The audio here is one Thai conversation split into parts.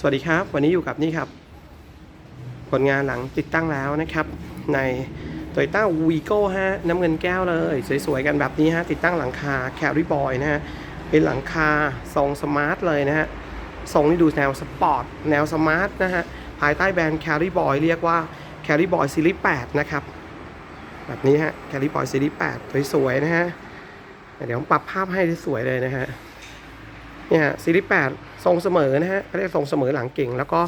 สวัสดีครับ วันนี้อยู่กับนี่ครับ ผลงานหลังติดตั้งแล้วนะครับ ใน t o y ต้าวีโก้ฮะน้ำเงินแก้วเลย สวยๆ กันแบบนี้ฮะ ติดตั้งหลังคาแคริบอยนะฮะ เป็นหลังคาทรงสมาร์ทเลยนะฮะ ทรงนี่ดูแนวสปอร์ต แนวสมาร์ทนะฮะ ภายใต้แบรนด์แคริบอยเรียกว่าแคริบอยซีรีส์8นะครับ แบบนี้ฮะแคริบอยซีรีส์8สวยๆ นะฮะ เดี๋ยวผมปรับภาพให้สวยเลยนะฮะ เนี่ยฮะซีรีส์8ทรงเสมอนะฮะเขาเรียกทรงเสมอหลังเก่ง แล้วก็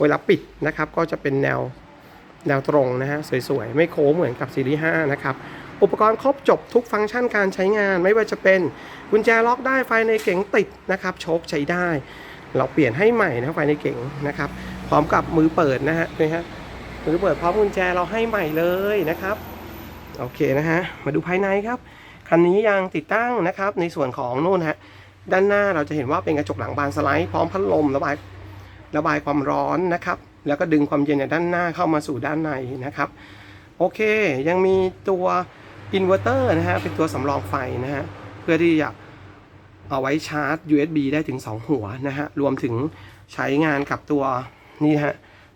เวลาปิดนะครับ ก็จะเป็นแนวแนวตรงนะฮะสวยๆ ไม่โค้งเหมือนกับซีรีส์5นะครับ อุปกรณ์ครบจบทุกฟังก์ชันการใช้งานไม่ว่าจะเป็นกุญแจล็อกได้ไฟในเก๋งติดนะครับโชคใช้ได้ เราเปลี่ยนให้ใหม่นะไฟในเก๋งนะครับ พร้อมกับมือเปิดนะฮะนี่ฮะมือเปิดพร้อมกุญแจเราให้ใหม่เลยนะครับโอเคนะฮะมาดูภายในครับคันนี้ยังติดตั้งนะครับในส่วนของนู่นฮะ ด้านหน้าเราจะเห็นว่าเป็นกระจกหลังบานสไลด์พร้อมพัดลมระบายระบายความร้อนนะครับ แล้วก็ดึงความเย็นจากด้านหน้าเข้ามาสู่ด้านในนะครับ โอเค ยังมีตัวอินเวอร์เตอร์นะฮะเป็นตัวสำรองไฟนะฮะเพื่อที่จะเอาไว้ชาร์จ USB ได้ถึง 2 หัวนะฮะรวมถึงใช้งานกับตัวนี่ฮะ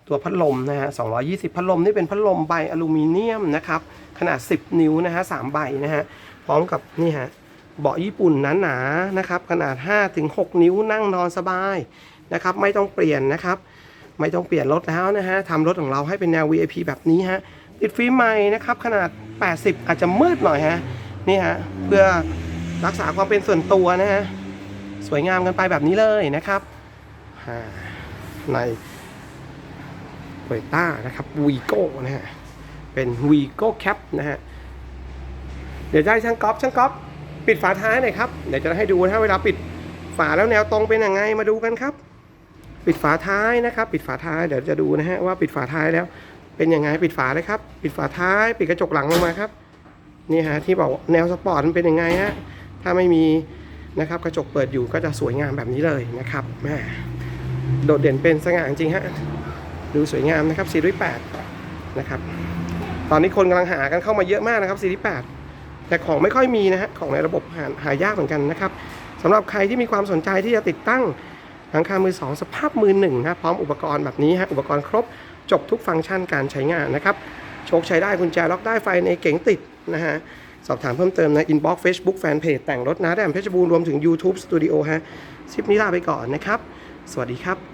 ตัวพัดลมนะฮะ 220 พัดลมนี่เป็นพัดลมใบอลูมิเนียมนะครับ ขนาด 10 นิ้วนะฮะ3ใบนะฮะ พร้อมกับนี่ฮะ เบาะญี่ปุ่นหนาๆนะครับ ขนาด 5-6 นิ้วนั่งนอนสบายนะครับ ไม่ต้องเปลี่ยนนะครับ ไม่ต้องเปลี่ยนรถแล้วนะฮะทำรถของเราให้เป็นแนว VIP แบบนี้ฮะติดฟิล์มใหม่นะครับ ขนาด 80 อาจจะมืดหน่อยฮะนี่ฮะเพื่อรักษาความเป็นส่วนตัวนะฮะสวยงามกันไปแบบนี้เลยนะครับในโตโยต้านะครับวีโก้นะฮะเป็นวีโก้แคปนะฮะเดี๋ยวจะให้ช่างก๊อฟช่างก๊อฟ ปิดฝาท้ายหน่อยครับเดี๋ยวจะให้ดูนะฮะเวลาปิดฝาแล้วแนวตรงเป็นยังไงมาดูกันครับ ปิดฝาท้ายนะครับ ปิดฝาท้ายเดี๋ยวจะดูนะฮะว่าปิดฝาท้ายแล้ว เป็นยังไงปิดฝาเลยครับ ปิดฝาท้าย ปิดกระจกหลังลงมาครับนี่ฮะที่บอกแนวสปอร์ตมันเป็นยังไงฮะถ้าไม่มีนะครับกระจกเปิดอยู่ก็จะสวยงามแบบนี้เลยนะครับแม่โดดเด่นเป็นสง่าจริงฮะดูสวยงามนะครับซีรีส์8นะครับตอนนี้คนกำลังหากันเข้ามาเยอะมากนะครับซีรีส์8 แต่ของไม่ค่อยมีนะฮะของในระบบหาหายากเหมือนกันนะครับสำหรับใครที่มีความสนใจที่จะติดตั้งหลังคามือ 2 สภาพมือหนึ่งนะพร้อมอุปกรณ์แบบนี้ฮะอุปกรณ์ครบจบทุกฟังก์ชันการใช้งานนะครับโชคใช้ได้กุญแจล็อกได้ไฟในเก๋งติดนะฮะสอบถามเพิ่มเติมใน inbox Facebook Fanpage แต่งรถนะแดมเพชรบูรณ์รวมถึง YouTube Studio ฮะคลิปนี้ลาไปก่อนนะครับ สวัสดีครับ